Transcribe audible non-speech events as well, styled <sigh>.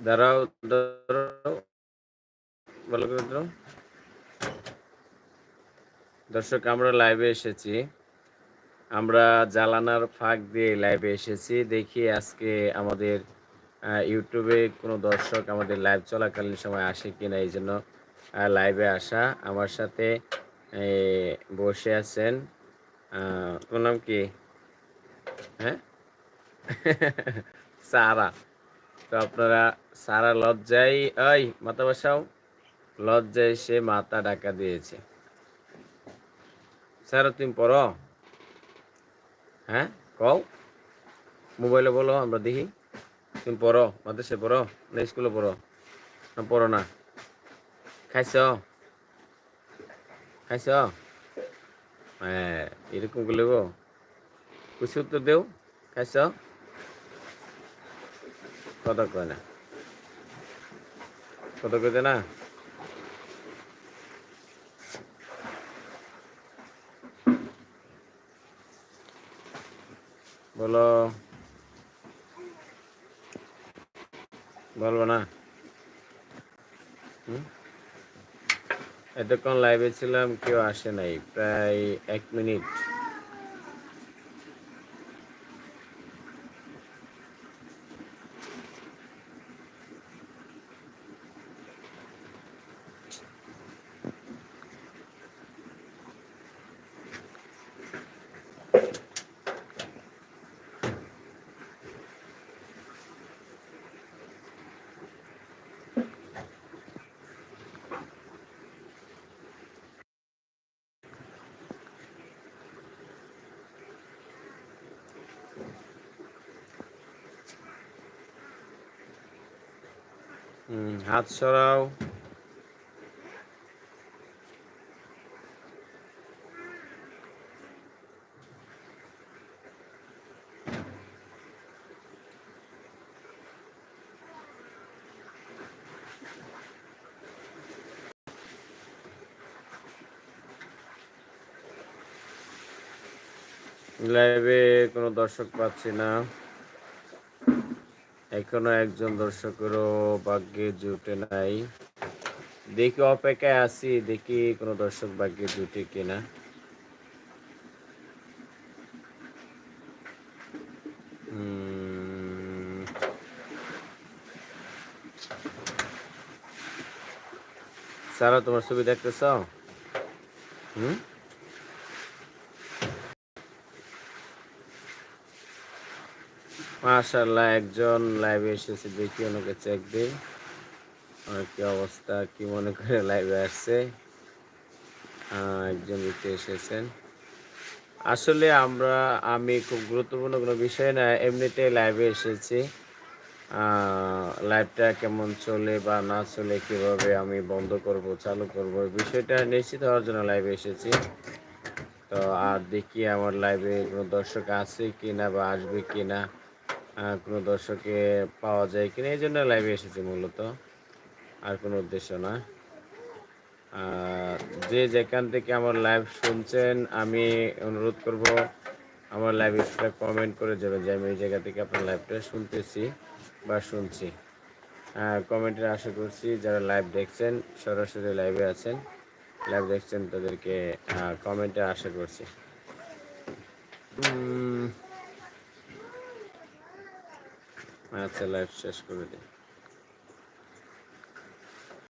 দাঁড়াও দাঁড়াও। ভালো করে দাঁড়াও। দর্শক, আমরা লাইভে এসেছি। আমরা জ্বালানার ফাঁক দিয়ে লাইভে এসেছি। দেখি আজকে আমাদের ইউটিউবে কোনো দর্শক আমাদের লাইভ চলাকালীন সময় আসে কি না এই জন্য লাইভে আসা। আমার সাথে বসে আছেন তোমার নাম কি? হ্যাঁ? <laughs> সারা। তো আপনারা সারা লজ্জায় ওই মাথা বসাও, লজ্জায় সে মাথা ডাকা দিয়েছে। স্যার, তুমি পড়ো। হ্যাঁ কও। মোবাইলে বলো, আমরা দেখি। তুমি পড়ো, মাদ্রাসে পড়ো না স্কুলে পড়ো? না পড়ো না। খাইছ? খাইছ? হ্যাঁ এরকম করলে গো কিছু উত্তর দেও। খাইছ? কথা কয় না? কথা কইতে না? বলো। বলব না? এতক্ষণ লাইভে ছিলাম, কেউ আসে নাই, প্রায় এক মিনিট। হাত সরাও। লাইভে কোনো দর্শক পাচ্ছি না। এখনও একজন দর্শকেরও ভাগ্যে জুটে নাই। দেখি অপেক্ষায় আছি, দেখি কোনো দর্শক ভাগ্যে জুটে কিনা। সারা, তোমার ছবি দেখতেছ? হুম? মাশাল্লাহ একজন লাইভে এসেছে, দেখি ওনাকে চেক দিই। আর কি অবস্থা, কি মনে করে লাইভে আসছে? একজন ব্যক্তি এসেছেন। আসলে আমরা, আমি খুব গুরুত্বপূর্ণ কোনো বিষয় না, এমনিতে লাইভে এসেছি। লাইভটা কেমন চলে বা না চলে, কীভাবে আমি বন্ধ করব, চালু করব বিষয়টা নিশ্চিত হওয়ার জন্য লাইভে এসেছি। তো আর দেখি আমার লাইভে কোনো দর্শক আছে কি না বা আসবে কি না কোনো দর্শকে পাওয়া যায় কিনা, এই জন্য লাইভে এসেছি মূলত। আর কোনো উদ্দেশ্য না। যে যেখান থেকে আমার লাইভ শুনছেন, আমি অনুরোধ করব আমার লাইভ একটা কমেন্ট করে যাবেন যে, আমি এই জায়গা থেকে আপনার লাইভটা শুনতেছি বা শুনছি। কমেন্টের আশা করছি যারা লাইভ দেখছেন, সরাসরি লাইভে আছেন লাইভ দেখছেন তাদেরকে কমেন্টে আশা করছি। আচ্ছা লাইভ শেষ করে দিই